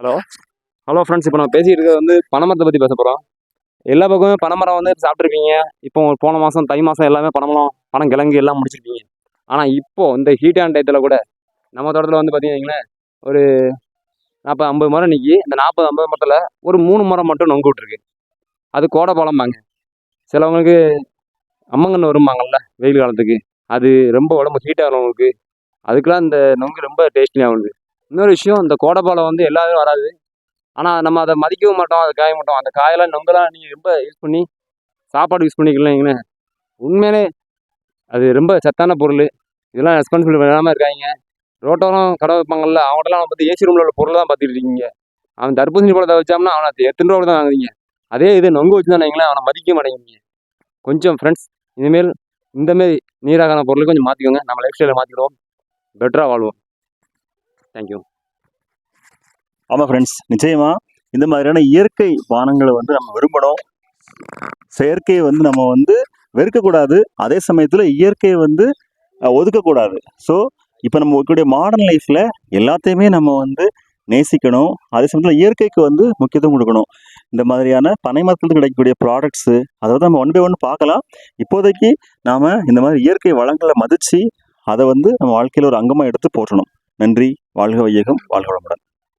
Hello. Hello friends இப்போ நான் பேசிகிட்டு இருக்கிறது வந்து பனைமரத்தை பற்றி பேச போகிறோம் எல்லா பக்கமுமே பனைமரம் வந்து சாப்பிட்ருக்கீங்க இப்போ ஒரு போன மாதம் தை மாதம் எல்லாமே பனமரம் பனம் கிழங்கு எல்லாம் முடிச்சிருக்கீங்க. ஆனால் இப்போது இந்த ஹீட்டான டயத்தில் கூட நம்ம தோட்டத்தில் வந்து பார்த்தீங்கன்னா ஒரு நாற்பது ஐம்பது மரம் நிற்கி இந்த நாற்பது ஐம்பது மரத்தில் ஒரு மூணு மரம் மட்டும் நொங்கு விட்ருக்கு அது கோடை பழம்பாங்க சிலவங்களுக்கு அம்மங்கன்று வரும்பாங்கல்ல வெயில் காலத்துக்கு. அது ரொம்ப உடம்பு ஹீட்டாகிறவங்களுக்கு அதுக்கெலாம் இந்த நொங்கு ரொம்ப டேஸ்டியாக வருது. இன்னொரு விஷயம் இந்த கோடைப்பாலம் வந்து எல்லாரும் வராது. ஆனால் நம்ம அதை மதிக்கவும் மாட்டோம் அதை காய மாட்டோம். அந்த காயெல்லாம் நொங்கெல்லாம் நீங்கள் ரொம்ப யூஸ் பண்ணி சாப்பாடு யூஸ் பண்ணிக்கலீங்கன்னு. உண்மையிலே அது ரொம்ப சத்தான பொருள். இதெல்லாம் ரெஸ்பான்சிபிள் பண்ணாமல் இருக்காங்க ரோட்டோரம் கடை வைப்பாங்கல்ல அவன் பார்த்து ஏசி ரூமில் உள்ள பொருள் தான் பார்த்துட்டு இருக்கீங்க. அவன் தர்பூசணி பழத்தை வச்சாம்னா அவனை எத்தனை ரூபா தான் வாங்குறீங்க. அதே இது நொங்கு வச்சு தான் அவனை மதிக்க மாட்டேங்கிறீங்க. கொஞ்சம் ஃப்ரெண்ட்ஸ் இனிமேல் இந்தமாரி நீராகான பொருளை கொஞ்சம் மாற்றிக்கோங்க நம்ம லைஃப் ஸ்டைலை மாற்றிக்கிடுவோம் பெட்டராக வாழ்வோம். தேங்க்யூ ஆமாம் ஃப்ரெண்ட்ஸ் நிச்சயமா இந்த மாதிரியான இயற்கை பானங்களை வந்து நம்ம விரும்பணும். செயற்கையை வந்து நம்ம வந்து வெறுக்கக்கூடாது. அதே சமயத்தில் இயற்கையை வந்து ஒதுக்கக்கூடாது. ஸோ இப்போ நம்ம இருக்கக்கூடிய மாடர்ன் லைஃப்பில் எல்லாத்தையுமே நம்ம வந்து நேசிக்கணும். அதே சமயத்தில் இயற்கைக்கு வந்து முக்கியத்துவம் கொடுக்கணும். இந்த மாதிரியான பனை மரத்துலேருந்து கிடைக்கக்கூடிய ப்ராடக்ட்ஸு அதாவது நம்ம ஒன் பை ஒன் பார்க்கலாம். இப்போதைக்கு நாம் இந்த மாதிரி இயற்கை வளங்களை மதித்து அதை வந்து நம்ம வாழ்க்கையில் ஒரு அங்கமாக எடுத்து போற்றணும். நன்றி. வாழ்க வையகம் வாழ்க வளமுடன்.